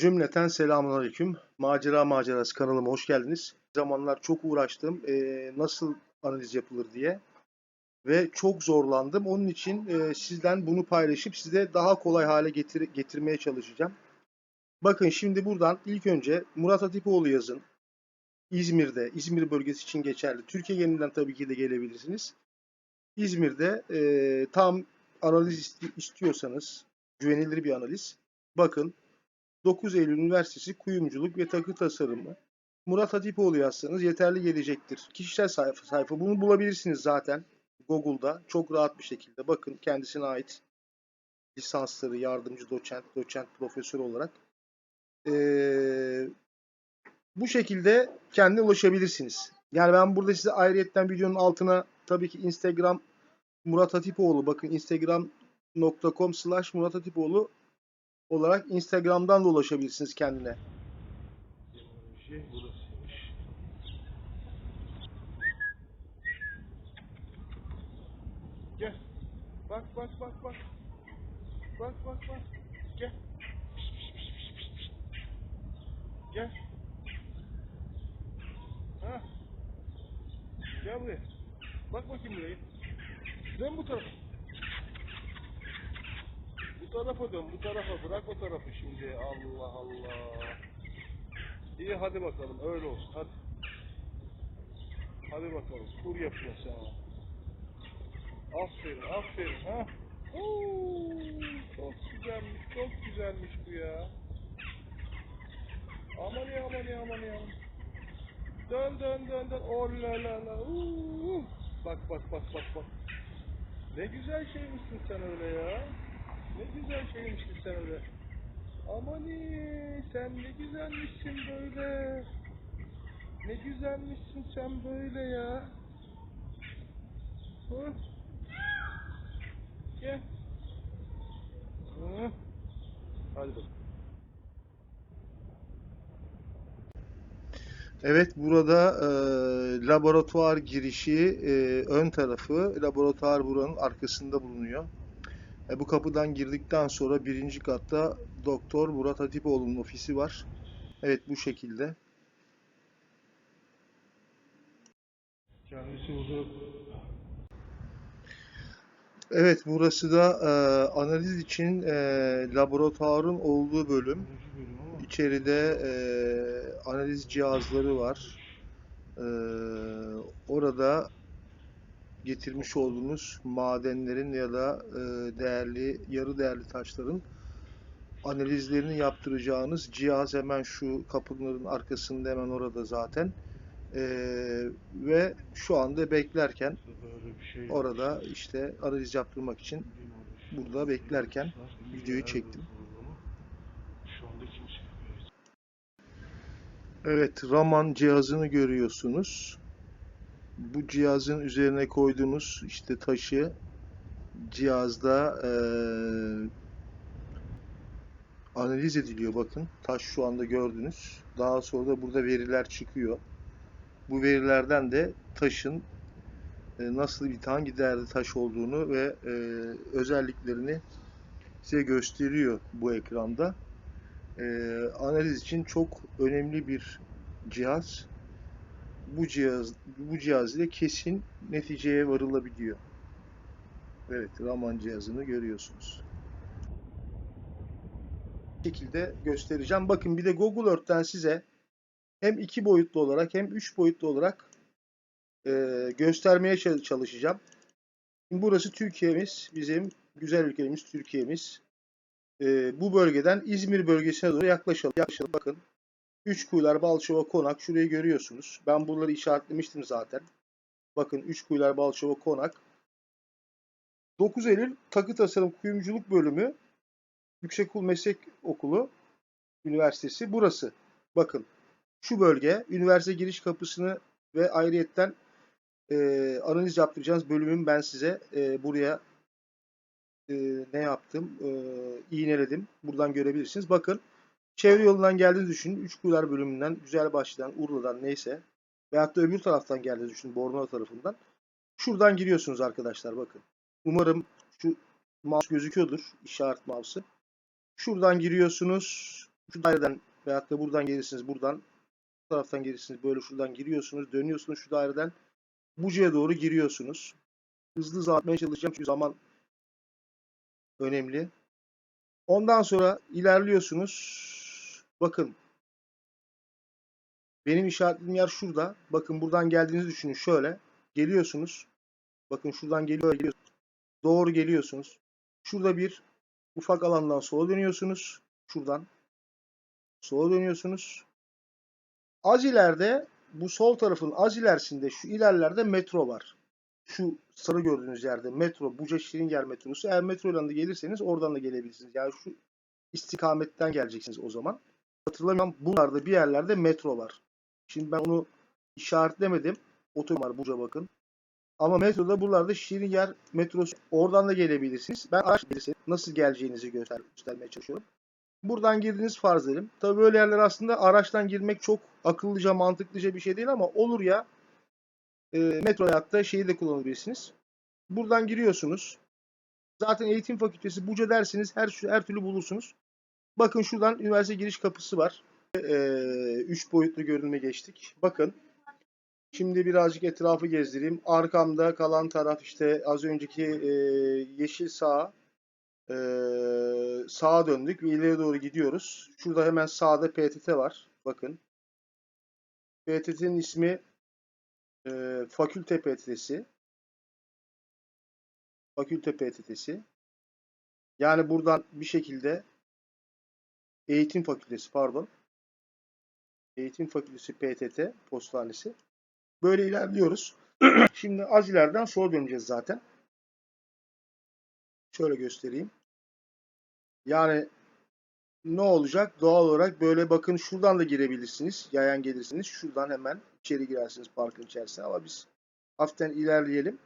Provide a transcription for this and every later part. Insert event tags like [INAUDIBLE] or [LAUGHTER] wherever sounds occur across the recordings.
Cümleten selamünaleyküm. Macera Macerası kanalıma hoş geldiniz. Zamanlar çok uğraştım eee, nasıl analiz yapılır diye ve çok zorlandım. Onun için eee, sizden bunu paylaşıp size daha kolay hale getir getirmeye çalışacağım. Bakın şimdi buradan ilk önce Murat Hatipoğlu yazın. İzmir'de, İzmir bölgesi için geçerli. Türkiye genelinden tabii ki de gelebilirsiniz. İzmir'de eee, tam analiz isti- istiyorsanız, güvenilir bir analiz. Bakın 9 Eylül Üniversitesi Kuyumculuk ve Takı Tasarımı. Murat Hatipoğlu yazsanız yeterli gelecektir. Kişisel sayfa, sayfa. Bunu bulabilirsiniz zaten Google'da. Çok rahat bir şekilde. Bakın kendisine ait lisansları, yardımcı doçent, doçent, profesör olarak. Ee, bu şekilde kendine ulaşabilirsiniz. Yani ben burada size ayrıyetten videonun altına tabii ki Instagram Murat Hatipoğlu bakın instagram.com slash Murat Hatipoğlu olarak Instagram'dan da ulaşabilirsiniz kendine. Gel. Bak bak bak bak. Bak bak bak. Gel. Gel. Ha. Gel buraya. Bak bakayım buraya. Dön bu tarafa. Bu tarafa dön, bu tarafa. Bırak o tarafı şimdi. Allah Allah. İyi hadi bakalım öyle olsun hadi. Hadi bakalım kur yapıyorsun sen. Aferin aferin ha. Oo, çok güzelmiş çok güzelmiş bu ya. Aman ya aman ya aman ya. Dön dön dön dön. Oh la la la. Oo. Bak bak bak bak bak. Ne güzel şeymişsin sen öyle ya. Ne güzel şeymişsin sen öyle. Aman iyi, sen ne güzelmişsin böyle. Ne güzelmişsin sen böyle ya. Hı? Gel. Hı? Hadi bakalım. Evet burada e, laboratuvar girişi e, ön tarafı laboratuvar buranın arkasında bulunuyor. E, bu kapıdan girdikten sonra birinci katta Doktor Murat Hatipoğlu'nun ofisi var. Evet bu şekilde. Kendisi uzun. Evet burası da e, analiz için e, laboratuvarın olduğu bölüm. İçeride e, analiz cihazları var. E, orada getirmiş olduğunuz madenlerin ya da e, değerli, yarı değerli taşların analizlerini yaptıracağınız cihaz hemen şu kapıların arkasında hemen orada zaten. E, ve şu anda beklerken orada işte analiz yaptırmak için burada beklerken videoyu çektim. Evet, Raman cihazını görüyorsunuz. Bu cihazın üzerine koyduğunuz işte taşı cihazda eee, analiz ediliyor. Bakın taş şu anda gördünüz. Daha sonra da burada veriler çıkıyor. Bu verilerden de taşın e, nasıl bir hangi değerde taş olduğunu ve e, özelliklerini size gösteriyor bu ekranda. E, analiz için çok önemli bir cihaz. Bu cihaz bu cihaz ile kesin neticeye varılabiliyor. Evet, Raman cihazını görüyorsunuz. Bu şekilde göstereceğim. Bakın bir de Google Earth'ten size hem iki boyutlu olarak hem üç boyutlu olarak e, göstermeye çal- çalışacağım. Şimdi burası Türkiye'miz, bizim güzel ülkemiz Türkiye'miz. E, bu bölgeden İzmir bölgesine doğru yaklaşalım. yaklaşalım. Bakın Üçkuyular, Balçova, Konak şurayı görüyorsunuz. Ben buraları işaretlemiştim zaten. Bakın Üçkuyular, Balçova, Konak. 9 Eylül Takı Tasarım Kuyumculuk Bölümü Yüksekokul Meslek Okulu Üniversitesi burası. Bakın şu bölge üniversite giriş kapısını ve ayrıyetten e, analiz yaptıracağınız bölümün ben size e, buraya e, ne yaptım? E, iğneledim. Buradan görebilirsiniz. Bakın çevre yolundan geldiğinizi düşünün. Üçkuyular bölümünden, Güzelbaşı'dan, Urla'dan neyse veyahut da öbür taraftan geldiğinizi düşünün. Bornova tarafından. Şuradan giriyorsunuz arkadaşlar bakın. Umarım şu mouse gözüküyordur. işaret mouse'ı. Şuradan giriyorsunuz. Şu daireden veyahut da buradan gelirsiniz buradan. Bu taraftan gelirsiniz böyle şuradan giriyorsunuz. Dönüyorsunuz şu daireden. Buca'ya doğru giriyorsunuz. Hızlı hızlı atmaya çalışacağım çünkü zaman önemli. Ondan sonra ilerliyorsunuz. Bakın. Benim işaretlediğim yer şurada. Bakın buradan geldiğinizi düşünün. Şöyle. Geliyorsunuz. Bakın şuradan geliyor. geliyorsunuz. Doğru geliyorsunuz. Şurada bir ufak alandan sola dönüyorsunuz. Şuradan. Sola dönüyorsunuz. Az ileride bu sol tarafın az ilerisinde şu ilerlerde metro var. Şu sarı gördüğünüz yerde metro, Buca Şirinyer metrosu. Eğer metroyla da gelirseniz oradan da gelebilirsiniz. Yani şu istikametten geleceksiniz o zaman. Hatırlamıyorum. Buralarda bir yerlerde metro var. Şimdi ben onu işaretlemedim. Otoyol var Buca bakın. Ama metroda buralarda Şirinyer metrosu. Oradan da gelebilirsiniz. Ben araç gelirseniz nasıl geleceğinizi göster göstermeye çalışıyorum. Buradan girdiniz farz edelim. Tabii böyle yerler aslında araçtan girmek çok akıllıca, mantıklıca bir şey değil ama olur ya e, metro hayatta şeyi de kullanabilirsiniz. Buradan giriyorsunuz. Zaten eğitim fakültesi Buca derseniz her her türlü bulursunuz. Bakın şuradan üniversite giriş kapısı var. 3 boyutlu görünüme geçtik. Bakın. Şimdi birazcık etrafı gezdireyim. Arkamda kalan taraf işte az önceki e, yeşil sağa e, sağa döndük ve ileri doğru gidiyoruz. Şurada hemen sağda PTT var. Bakın. PTT'nin ismi e, Fakülte PTT'si. Fakülte PTT'si. Yani buradan bir şekilde Eğitim Fakültesi pardon. Eğitim Fakültesi PTT postanesi. Böyle ilerliyoruz. [CLEARS THROAT] Şimdi az ileriden sola döneceğiz zaten. Şöyle göstereyim. Yani ne olacak? Doğal olarak böyle bakın şuradan da girebilirsiniz. Yayan gelirsiniz. Şuradan hemen içeri girersiniz parkın içerisine. Ama biz hafiften ilerleyelim.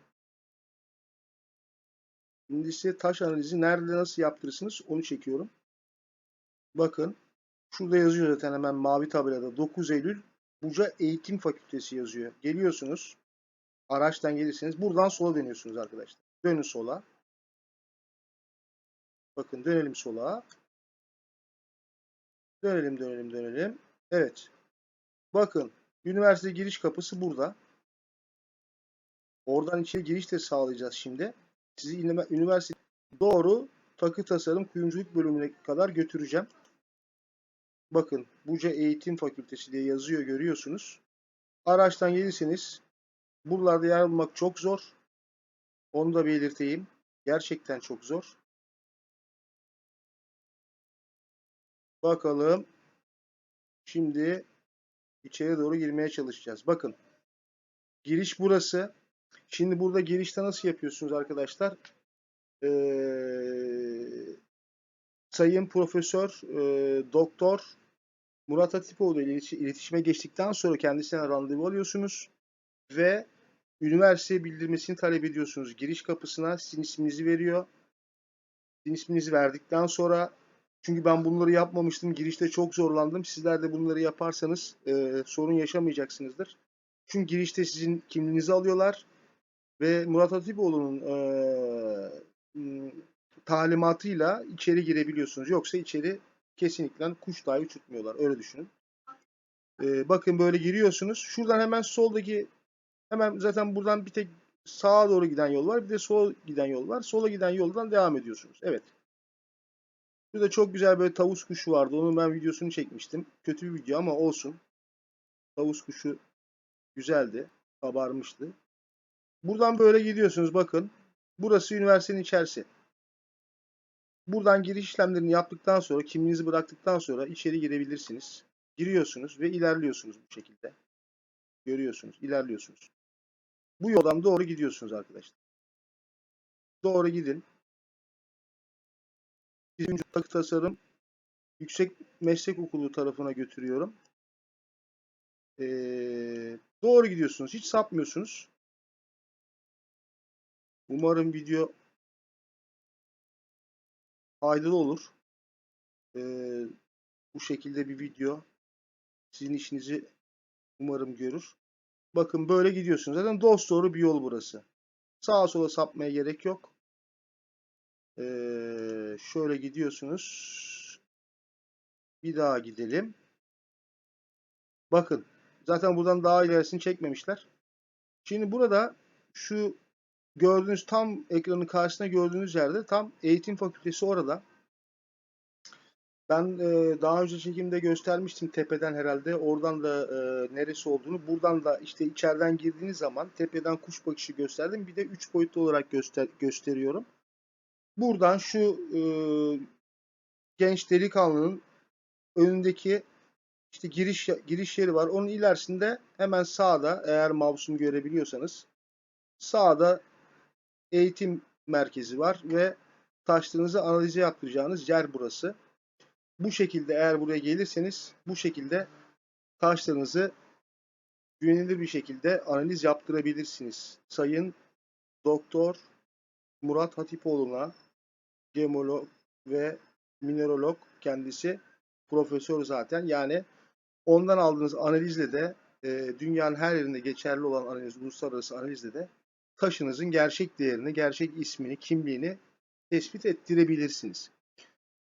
Şimdi ise taş analizi nerede nasıl yaptırırsınız onu çekiyorum. Bakın şurada yazıyor zaten hemen mavi tabelada 9 Eylül Buca Eğitim Fakültesi yazıyor. Geliyorsunuz. Araçtan gelirseniz buradan sola dönüyorsunuz arkadaşlar. Dönün sola. Bakın dönelim sola. Dönelim dönelim dönelim. Evet. Bakın üniversite giriş kapısı burada. Oradan içeri giriş de sağlayacağız şimdi. Sizi üniversite doğru takı tasarım kuyumculuk bölümüne kadar götüreceğim. Bakın Buca Eğitim Fakültesi diye yazıyor görüyorsunuz. Araçtan gelirseniz buralarda yer bulmak çok zor. Onu da belirteyim. Gerçekten çok zor. Bakalım. Şimdi içeri doğru girmeye çalışacağız. Bakın. Giriş burası. Şimdi burada girişte nasıl yapıyorsunuz arkadaşlar? Ee, Sayın Profesör e, Doktor Murat Hatipoğlu ile iletişime geçtikten sonra kendisine randevu alıyorsunuz ve üniversite bildirmesini talep ediyorsunuz. Giriş kapısına sizin isminizi veriyor. Sizin isminizi verdikten sonra çünkü ben bunları yapmamıştım. Girişte çok zorlandım. Sizler de bunları yaparsanız e, sorun yaşamayacaksınızdır. Çünkü girişte sizin kimliğinizi alıyorlar ve Murat Hatipoğlu'nun e, talimatıyla içeri girebiliyorsunuz. Yoksa içeri kesinlikle kuş dahi uçurtmuyorlar. Öyle düşünün. Ee, bakın böyle giriyorsunuz. Şuradan hemen soldaki hemen zaten buradan bir tek sağa doğru giden yol var. Bir de sola giden yol var. Sola giden yoldan devam ediyorsunuz. Evet. Burada çok güzel böyle tavus kuşu vardı. Onun ben videosunu çekmiştim. Kötü bir video ama olsun. Tavus kuşu güzeldi. Kabarmıştı. Buradan böyle gidiyorsunuz bakın. Burası üniversitenin içerisi. Buradan giriş işlemlerini yaptıktan sonra, kimliğinizi bıraktıktan sonra içeri girebilirsiniz. Giriyorsunuz ve ilerliyorsunuz bu şekilde. Görüyorsunuz, ilerliyorsunuz. Bu yoldan doğru gidiyorsunuz arkadaşlar. Doğru gidin. Bizim takı tasarım Yüksek Meslek Okulu tarafına götürüyorum. Ee, doğru gidiyorsunuz. Hiç sapmıyorsunuz. Umarım video faydalı olur. Ee, bu şekilde bir video sizin işinizi umarım görür. Bakın böyle gidiyorsunuz. Zaten dost doğru bir yol burası. Sağa sola sapmaya gerek yok. Ee, şöyle gidiyorsunuz. Bir daha gidelim. Bakın. Zaten buradan daha ilerisini çekmemişler. Şimdi burada şu gördüğünüz tam ekranın karşısında gördüğünüz yerde tam eğitim fakültesi orada. Ben e, daha önce çekimde göstermiştim tepeden herhalde. Oradan da e, neresi olduğunu. Buradan da işte içeriden girdiğiniz zaman tepeden kuş bakışı gösterdim. Bir de 3 boyutlu olarak göster gösteriyorum. Buradan şu e, genç delikanlının önündeki işte giriş giriş yeri var. Onun ilerisinde hemen sağda eğer mouse'umu görebiliyorsanız sağda eğitim merkezi var ve taşlarınızı analize yaptıracağınız yer burası. Bu şekilde eğer buraya gelirseniz bu şekilde taşlarınızı güvenilir bir şekilde analiz yaptırabilirsiniz. Sayın Doktor Murat Hatipoğlu'na gemolog ve mineralog kendisi profesör zaten. Yani ondan aldığınız analizle de e, dünyanın her yerinde geçerli olan analiz, uluslararası analizle de taşınızın gerçek değerini, gerçek ismini, kimliğini tespit ettirebilirsiniz.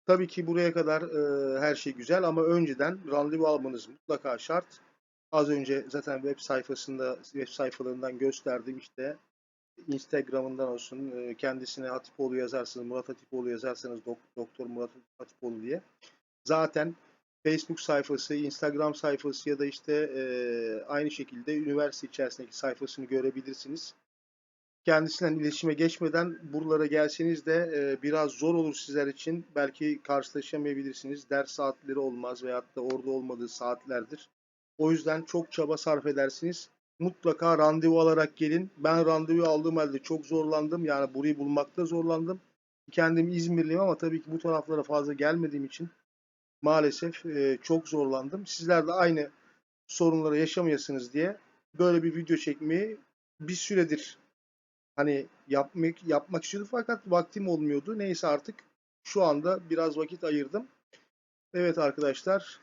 Tabii ki buraya kadar e, her şey güzel ama önceden randevu almanız mutlaka şart. Az önce zaten web sayfasında, web sayfalarından gösterdim işte Instagram'ından olsun e, kendisine Hatipoğlu yazarsanız, Murat Hatipoğlu yazarsanız Dok- Doktor Murat Hatipoğlu diye. Zaten Facebook sayfası, Instagram sayfası ya da işte e, aynı şekilde üniversite içerisindeki sayfasını görebilirsiniz. Kendisinden iletişime geçmeden buralara gelseniz de e, biraz zor olur sizler için. Belki karşılaşamayabilirsiniz. Ders saatleri olmaz veyahut da orada olmadığı saatlerdir. O yüzden çok çaba sarf edersiniz. Mutlaka randevu alarak gelin. Ben randevu aldığım halde çok zorlandım. Yani burayı bulmakta zorlandım. Kendim İzmirliyim ama tabii ki bu taraflara fazla gelmediğim için maalesef e, çok zorlandım. Sizler de aynı sorunları yaşamayasınız diye böyle bir video çekmeyi bir süredir hani yapmak yapmak istiyordum fakat vaktim olmuyordu. Neyse artık şu anda biraz vakit ayırdım. Evet arkadaşlar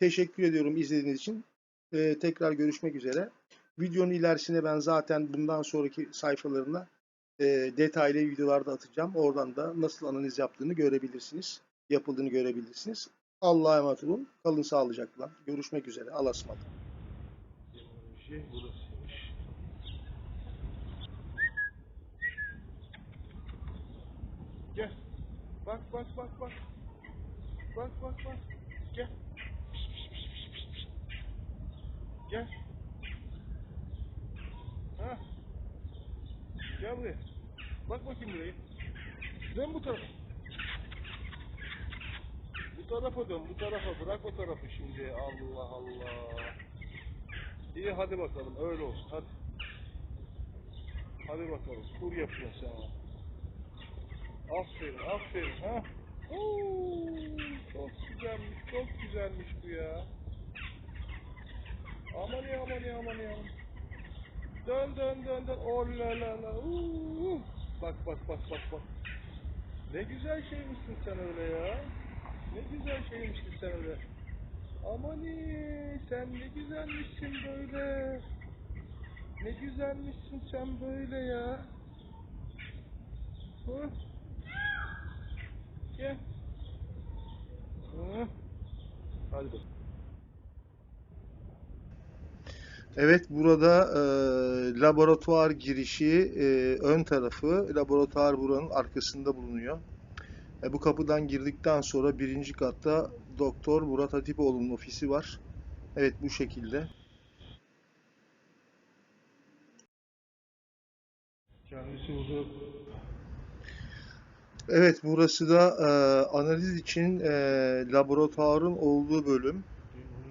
teşekkür ediyorum izlediğiniz için. Ee, tekrar görüşmek üzere. Videonun ilerisine ben zaten bundan sonraki sayfalarına e, detaylı videolarda atacağım. Oradan da nasıl analiz yaptığını görebilirsiniz. Yapıldığını görebilirsiniz. Allah'a emanet olun. Kalın sağlıcakla. Görüşmek üzere. Allah'a ısmarladık. Şey burasıymış. Gel. Bak bak bak bak. Bak bak bak. Gel. Gel. Ha. Gel buraya. Bak bakayım burayı. Dön bu tarafa. Bu tarafa dön, bu tarafa. Bırak o tarafı şimdi. Allah Allah. İyi hadi bakalım öyle olsun hadi. Hadi bakalım tur yapıyorsun sen. Aferin aferin ha. Oo, çok güzelmiş çok güzelmiş bu ya. Aman ya aman ya aman ya. Dön dön dön dön. Oh la la la. Oo. Bak bak bak bak bak. Ne güzel şeymişsin sen öyle ya. Ne güzel şeymişsin sen öyle. Amani sen ne güzelmişsin böyle. Ne güzelmişsin sen böyle ya. Hı? Hı? Hadi bakalım. Evet burada e, laboratuvar girişi e, ön tarafı laboratuvar buranın arkasında bulunuyor. E, bu kapıdan girdikten sonra birinci katta Doktor Murat Hatipoğlu'nun ofisi var. Evet bu şekilde. Kendisi uzun. Evet burası da e, analiz için e, laboratuvarın olduğu bölüm.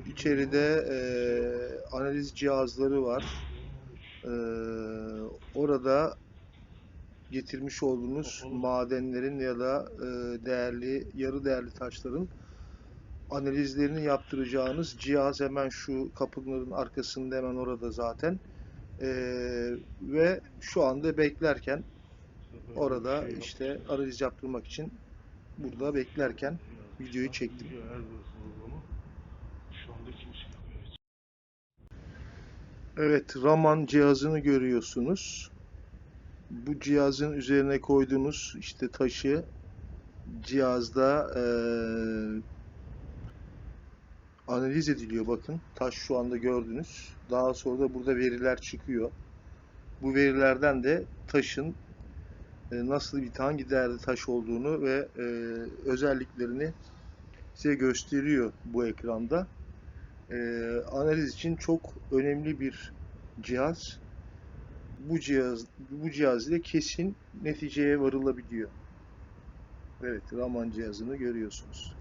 İçeride e, analiz cihazları var. E, orada getirmiş olduğunuz madenlerin ya da e, değerli yarı değerli taşların analizlerini yaptıracağınız cihaz hemen şu kapıların arkasında hemen orada zaten. E, ve şu anda beklerken orada işte analiz yaptırmak için burada beklerken videoyu çektim. Evet, Raman cihazını görüyorsunuz. Bu cihazın üzerine koyduğunuz işte taşı cihazda eee, analiz ediliyor bakın. Taş şu anda gördünüz. Daha sonra da burada veriler çıkıyor. Bu verilerden de taşın e, nasıl bir hangi değerde taş olduğunu ve e, özelliklerini size gösteriyor bu ekranda. E, analiz için çok önemli bir cihaz. Bu cihaz bu cihaz ile kesin neticeye varılabiliyor. Evet, Raman cihazını görüyorsunuz.